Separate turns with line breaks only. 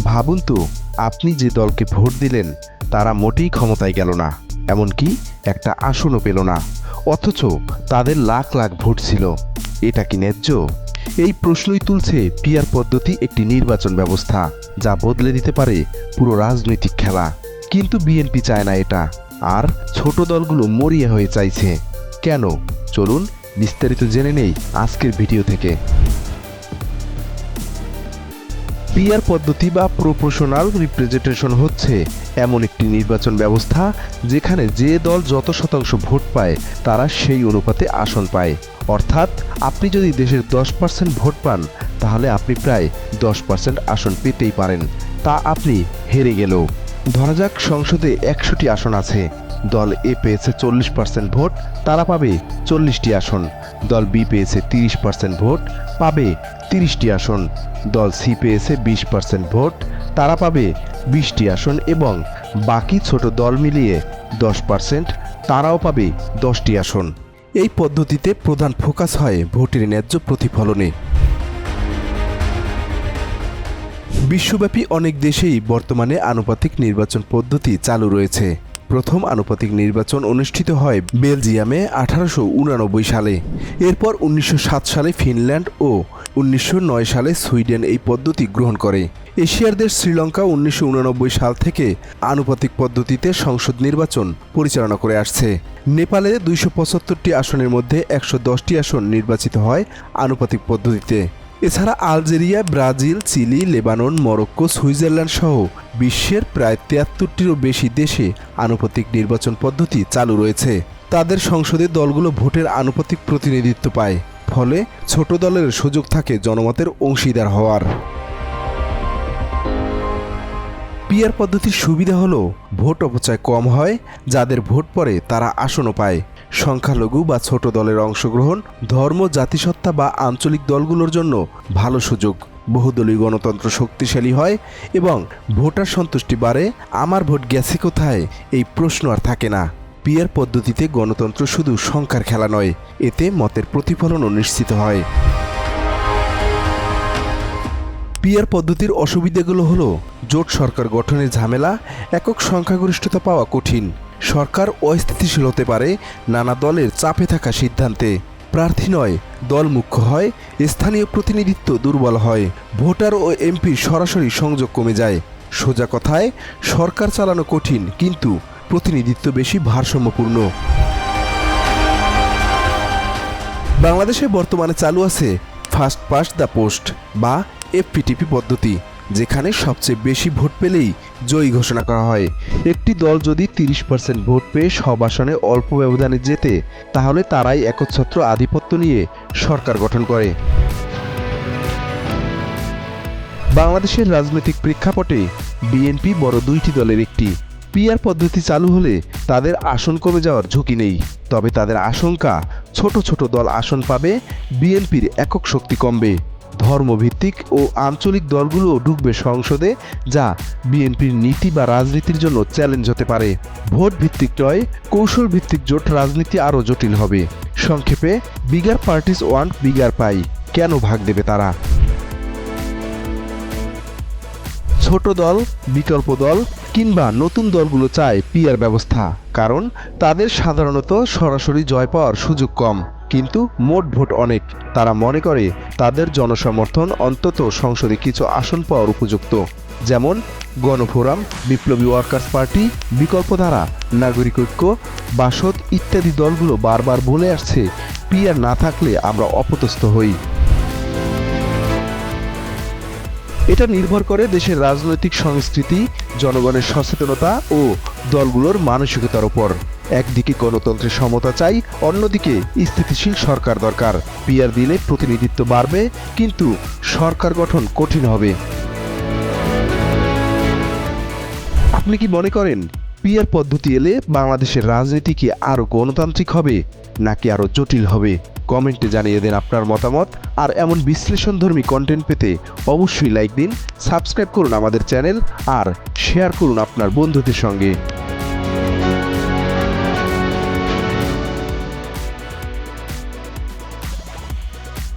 ভাবুন তো, আপনি যে দলকে ভোট দিলেন, তারা মোটেই ক্ষমতায় গেল না, এমনকি একটা আসনও পেল না, অথচ তাদের লাখ লাখ ভোট ছিল। এটা কি ন্যায্য? এই প্রশ্নই তুলছে পিয়ার পদ্ধতি একটি নির্বাচন ব্যবস্থা, যা বদলে দিতে পারে পুরো রাজনৈতিক খেলা। কিন্তু বিএনপি চায় না এটা, আর ছোট দলগুলো মরিয়া হয়ে চাইছে। কেন? চলুন বিস্তারিত জেনে নেই আজকের ভিডিও থেকে। পিয়ার পদ্ধতি বা প্রপোর্শনাল রিপ্রেজেন্টেশন হচ্ছে এমন একটি নির্বাচন ব্যবস্থা যেখানে যে দল যত শতাংশ ভোট পায়, তারা সেই অনুপাতে আসন পায়। অর্থাৎ আপনি যদি দেশের দশ পার্সেন্ট ভোট পান, তাহলে আপনি প্রায় দশ পার্সেন্ট আসন পেতেই পারেন। তা আপনি হেরে গেলেও। ধরা যাক সংসদে একশোটি আসন আছে। দল এ পেয়েছে চল্লিশ পার্সেন্ট ভোট, তারা পাবে চল্লিশটি আসন। দল বি পেয়েছে তিরিশ পার্সেন্ট ভোট, পাবে তিরিশটি আসন। দল সি পেয়েছে বিশ পার্সেন্ট ভোট, তারা পাবে বিশটি আসন এবং বাকি ছোট দল মিলিয়ে দশ পার্সেন্ট তারাও পাবে দশটি আসন। এই পদ্ধতিতে প্রধান ফোকাস হয় ভোটের ন্যায্য প্রতিফলনে। বিশ্বব্যাপী অনেক দেশেই বর্তমানে আনুপাতিক নির্বাচন পদ্ধতি চালু রয়েছে। প্রথম আনুপাতিক নির্বাচন অনুষ্ঠিত হয় বেলজিয়ামে আঠারোশো উনানব্বই সালে। এরপর উনিশশো সাত সালে ফিনল্যান্ড ও উনিশশো নয় সালে সুইডেন এই পদ্ধতি গ্রহণ করে। এশিয়ার দেশ শ্রীলঙ্কা উনিশশো সাল থেকে আনুপাতিক পদ্ধতিতে সংসদ নির্বাচন পরিচালনা করে আসছে। নেপালে দুইশো আসনের মধ্যে একশো আসন নির্বাচিত হয় আনুপাতিক পদ্ধতিতে। এছাড়া Algeria, Brazil, Chile, Lebanon, Morocco, Switzerland সহ বিশ্বের প্রায় তিয়াত্তরটিরও বেশি দেশে আনুপাতিক নির্বাচন পদ্ধতি চালু রয়েছে। তাদের সংসদে দলগুলো ভোটের আনুপাতিক প্রতিনিধিত্ব পায়, ফলে ছোট দলের সুযোগ থাকে জনমতের অংশীদার হওয়ার। পিয়ার পদ্ধতির সুবিধা হলো ভোট অপচয় কম হয়, যাদের ভোট পড়ে তারা আসনও পায়। সংখ্যালঘু বা ছোট দলের অংশগ্রহণ ধর্ম, জাতিসত্তা বা আঞ্চলিক দলগুলোর জন্য ভালো সুযোগ। বহুদলীয় গণতন্ত্র শক্তিশালী হয় এবং ভোটার সন্তুষ্টি বাড়ে। আমার ভোট গেছে কোথায়? এই প্রশ্ন আর থাকে না। পিয়ার পদ্ধতিতে গণতন্ত্র শুধু সংখ্যার খেলা নয়, এতে মতের প্রতিফলনও নিশ্চিত হয়। পিয়ার পদ্ধতির অসুবিধাগুলো হলো, জোট সরকার গঠনের ঝামেলা, একক সংখ্যাগরিষ্ঠতা পাওয়া কঠিন। সরকার অস্থিতিশীল হতে পারে, নানা দলের চাপে থাকা সিদ্ধান্তে। প্রার্থী নয়, দল মুখ্য হয়, স্থানীয় প্রতিনিধিত্ব দুর্বল হয়, ভোটার ও এমপি সরাসরি সংযোগ কমে যায়। সোজা কথায়, সরকার চালানো কঠিন, কিন্তু প্রতিনিধিত্ব বেশি ভারসাম্যপূর্ণ। বাংলাদেশে বর্তমানে চালু আছে ফার্স্ট পাস্ট দ্য পোস্ট বা এফপিটিপি পদ্ধতি, যেখানে সবচেয়ে বেশি ভোট পেলেই জয়ী ঘোষণা করা হয়। একটি দল যদি তিরিশ পার্সেন্ট ভোট পেয়ে সব আসনে অল্প ব্যবধানে জেতে, তাহলে তারাই একচ্ছত্র আধিপত্য নিয়ে সরকার গঠন করে। বাংলাদেশের রাজনৈতিক প্রেক্ষাপটে বিএনপি বড় দুইটি দলের একটি। পিআর পদ্ধতি চালু হলে তাদের আসন কমে যাওয়ার ঝুঁকি নেই। তবে তাদের আশঙ্কা, ছোট ছোট দল আসন পাবে, বিএনপির একক শক্তি কমবে। ধর্মভিত্তিক ও আঞ্চলিক দলগুলোও ঢুকবে সংসদে, যা বিএনপির নীতি বা রাজনীতির জন্য চ্যালেঞ্জ হতে পারে। ভোট ভিত্তিক নয় কৌশল ভিত্তিক জোট রাজনীতি আরও জটিল হবে। সংক্ষেপে bigger parties one bigger pie কেন ভাগ দেবে তারা? ছোট দল, বিকল্প দল কিংবা নতুন দলগুলো চায় পিয়ার ব্যবস্থা, কারণ তাদের সাধারণত সরাসরি জয় পাওয়ার সুযোগ কম। কিন্তু মোট ভোট অনেক। তারা মনে করে, তাদের জনসমর্থন অন্তত সংসদে কিছু আসন পাওয়ার উপযুক্ত। যেমন, গণফোরাম, বিপ্লবী ওয়ার্কার্স পার্টি, বিকল্পধারা, নাগরিক ঐক্য, বাসদ ইত্যাদি দলগুলো বারবার বলে আসছে, পিয়ার না থাকলে আমরা অপদস্থ হই। এটা নির্ভর করে দেশের রাজনৈতিক সংস্কৃতি, জনগণের সচেতনতা ও দলগুলোর মানসিকতার উপর। একদিকে গণতন্ত্রের সমতা চাই, অন্যদিকে স্থিতিশীল সরকার দরকার। পিয়ার দিলে প্রতিনিধিত্ব বাড়বে, কিন্তু সরকার গঠন কঠিন হবে। আপনি কি মনে করেন পিয়ার পদ্ধতি এলে বাংলাদেশের রাজনীতি কি আরও গণতান্ত্রিক হবে, নাকি আরও জটিল হবে? কমেন্টে জানিয়ে দেন আপনার মতামত, আর এমন বিশ্লেষণধর্মী কন্টেন্ট পেতে অবশ্যই লাইক দিন সাবস্ক্রাইব করুন আমাদের চ্যানেল আর শেয়ার করুন আপনার বন্ধুদের সঙ্গে।